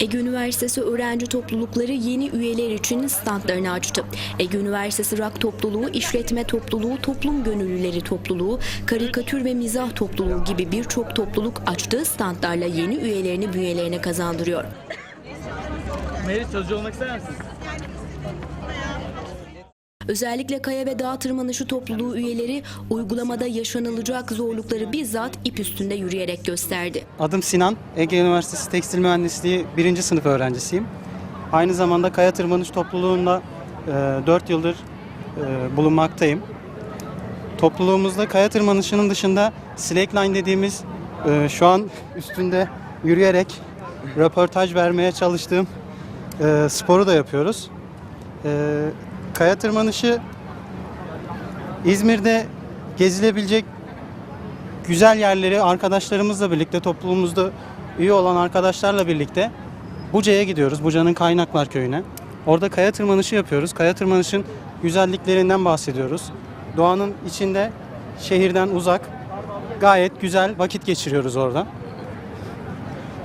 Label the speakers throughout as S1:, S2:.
S1: Ege Üniversitesi öğrenci toplulukları yeni üyeler için standlarını açtı. Ege Üniversitesi Rock Topluluğu, İşletme Topluluğu, Toplum Gönüllüleri Topluluğu, Karikatür ve Mizah Topluluğu gibi birçok topluluk açtığı standlarla yeni üyelerini bünyelerine kazandırıyor.
S2: Meriç sözcü olmak ister misin?
S1: Özellikle kaya ve dağ tırmanışı topluluğu üyeleri uygulamada yaşanılacak zorlukları bizzat ip üstünde yürüyerek gösterdi.
S3: Adım Sinan. Ege Üniversitesi Tekstil Mühendisliği 1. sınıf öğrencisiyim. Aynı zamanda kaya tırmanış topluluğunda e, 4 yıldır e, bulunmaktayım. Topluluğumuzda kaya tırmanışının dışında slackline dediğimiz e, şu an üstünde yürüyerek röportaj vermeye çalıştığım e, sporu da yapıyoruz. Kaya tırmanışı İzmir'de gezilebilecek güzel yerleri arkadaşlarımızla birlikte topluluğumuzda üye olan arkadaşlarla birlikte Buca'ya gidiyoruz. Buca'nın Kaynaklar Köyü'ne. Orada kaya tırmanışı yapıyoruz. Kaya tırmanışın güzelliklerinden bahsediyoruz. Doğanın içinde şehirden uzak gayet güzel vakit geçiriyoruz orada.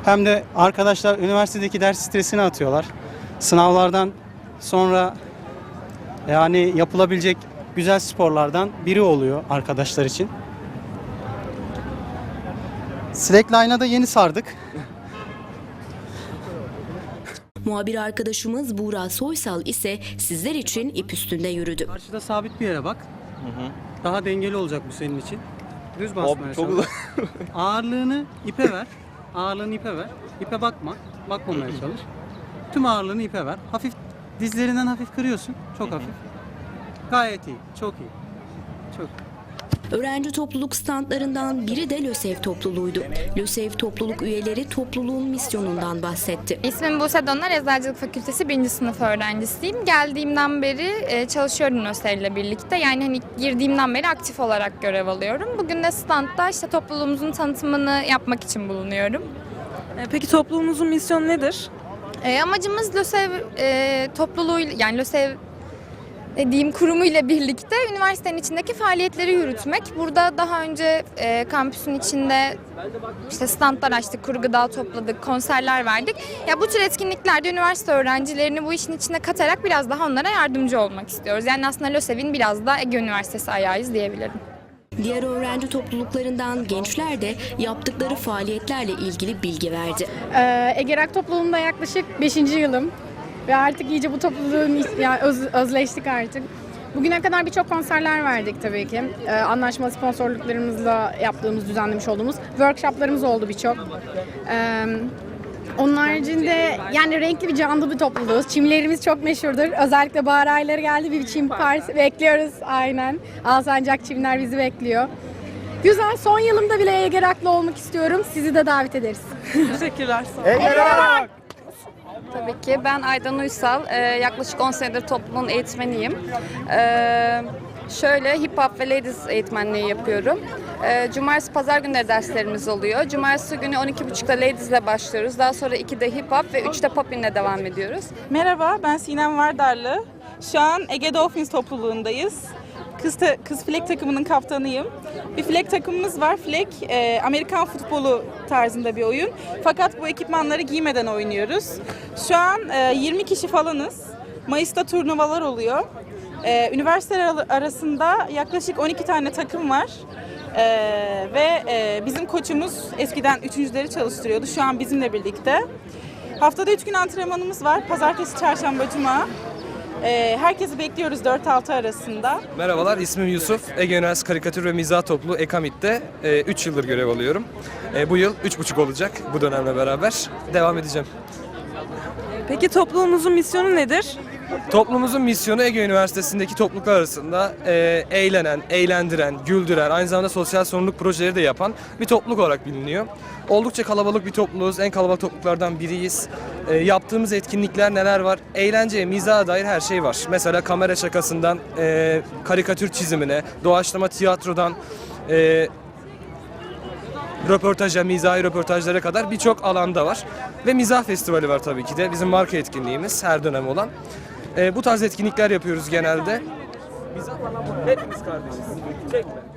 S3: Hem de arkadaşlar üniversitedeki ders stresini atıyorlar. Sınavlardan sonra yani yapılabilecek güzel sporlardan biri oluyor arkadaşlar için. Slackline'a da yeni sardık.
S1: Muhabir arkadaşımız Buğra Soysal ise sizler için ip üstünde yürüdü.
S3: Karşıda sabit bir yere bak. Daha dengeli olacak bu senin için. Düz basmaya
S2: çok
S3: çalış. Ağırlığını ipe ver. Ağırlığını ipe ver. İpe bakma. Bakmamaya çalış. Tüm ağırlığını ipe ver. Hafif dizlerinden hafif kırıyorsun. Çok hafif. Gayet iyi. Çok iyi. Çok
S1: Öğrenci topluluk standlarından biri de LÖSEV topluluğuydu. LÖSEV topluluk üyeleri topluluğun misyonundan bahsetti.
S4: İsmim Buse Donar, Eczacılık Fakültesi 1. sınıf öğrencisiyim. Geldiğimden beri e, çalışıyorum ÖSER ile birlikte. Yani hani girdiğimden beri aktif olarak görev alıyorum. Bugün de standta işte topluluğumuzun tanıtımını yapmak için bulunuyorum.
S5: E, Peki topluluğunuzun misyonu nedir?
S4: E, amacımız LÖSEV e, topluluğu yani LÖSEV dediğim kurumu ile birlikte üniversitenin içindeki faaliyetleri yürütmek. Burada daha önce e, kampüsün içinde işte standlar açtık, kuru gıda topladık, konserler verdik. Ya bu tür etkinliklerde üniversite öğrencilerini bu işin içine katarak biraz daha onlara yardımcı olmak istiyoruz. Yani aslında LÖSEV'in biraz da Ege Üniversitesi ayağıyız diyebilirim.
S1: Diğer öğrenci topluluklarından gençler de yaptıkları faaliyetlerle ilgili bilgi verdi.
S6: Ee, Egerak topluluğunda yaklaşık 5. yılım ve artık iyice bu topluluğun yani öz- özleştik artık. Bugüne kadar birçok konserler verdik tabii ki. Ee, anlaşmalı sponsorluklarımızla yaptığımız, düzenlemiş olduğumuz workshoplarımız oldu birçok. Ee, onun haricinde yani renkli bir canlı bir topluluğuz. Çimlerimiz çok meşhurdur. Özellikle bahar ayları geldi bir çim partisi bekliyoruz aynen. Alsancak çimler bizi bekliyor. Güzel. Son yılımda bile Egerak'la olmak istiyorum. Sizi de davet ederiz.
S5: Teşekkürler. Sağ olun.
S7: Tabii ki. Ben Aydan Uysal. Ee, yaklaşık 10 senedir topluluğun eğitmeniyim. Ee, şöyle hip hop ve ladies eğitmenliği yapıyorum. Ee, cumartesi pazar günleri derslerimiz oluyor. Cumartesi günü 12.30'da ladies ile başlıyoruz. Daha sonra 2'de hip hop ve 3'te pop ile devam ediyoruz.
S5: Merhaba, ben Sinem Vardarlı. Şu an Ege Dolphins topluluğundayız. Kız, ta- kız flag takımının kaptanıyım. Bir flag takımımız var. Flag e, Amerikan futbolu tarzında bir oyun. Fakat bu ekipmanları giymeden oynuyoruz. Şu an e, 20 kişi falanız. Mayıs'ta turnuvalar oluyor. E, üniversiteler ar- arasında yaklaşık 12 tane takım var. E, ve e, bizim koçumuz eskiden üçüncüleri çalıştırıyordu. Şu an bizimle birlikte. Haftada 3 gün antrenmanımız var. Pazartesi, çarşamba, cuma. Ee, herkesi bekliyoruz 4-6 arasında.
S8: Merhabalar, ismim Yusuf. Ege Üniversitesi Karikatür ve Mizah Topluluğu EKAMİT'te 3 yıldır görev alıyorum. E, bu yıl 3,5 olacak bu dönemle beraber. Devam edeceğim.
S5: Peki topluluğunuzun misyonu nedir?
S8: Toplumumuzun misyonu Ege Üniversitesi'ndeki topluluklar arasında e, eğlenen, eğlendiren, güldüren, aynı zamanda sosyal sorumluluk projeleri de yapan bir topluluk olarak biliniyor. Oldukça kalabalık bir topluluğuz, en kalabalık topluluklardan biriyiz. E, yaptığımız etkinlikler neler var? Eğlenceye, mizaha dair her şey var. Mesela kamera şakasından e, karikatür çizimine, doğaçlama tiyatrodan, e, röportaja, mizahi röportajlara kadar birçok alanda var. Ve mizah festivali var tabii ki de. Bizim marka etkinliğimiz her dönem olan. Ee, bu tarz etkinlikler yapıyoruz genelde. Mizah hepimiz kardeşiz. Çekme.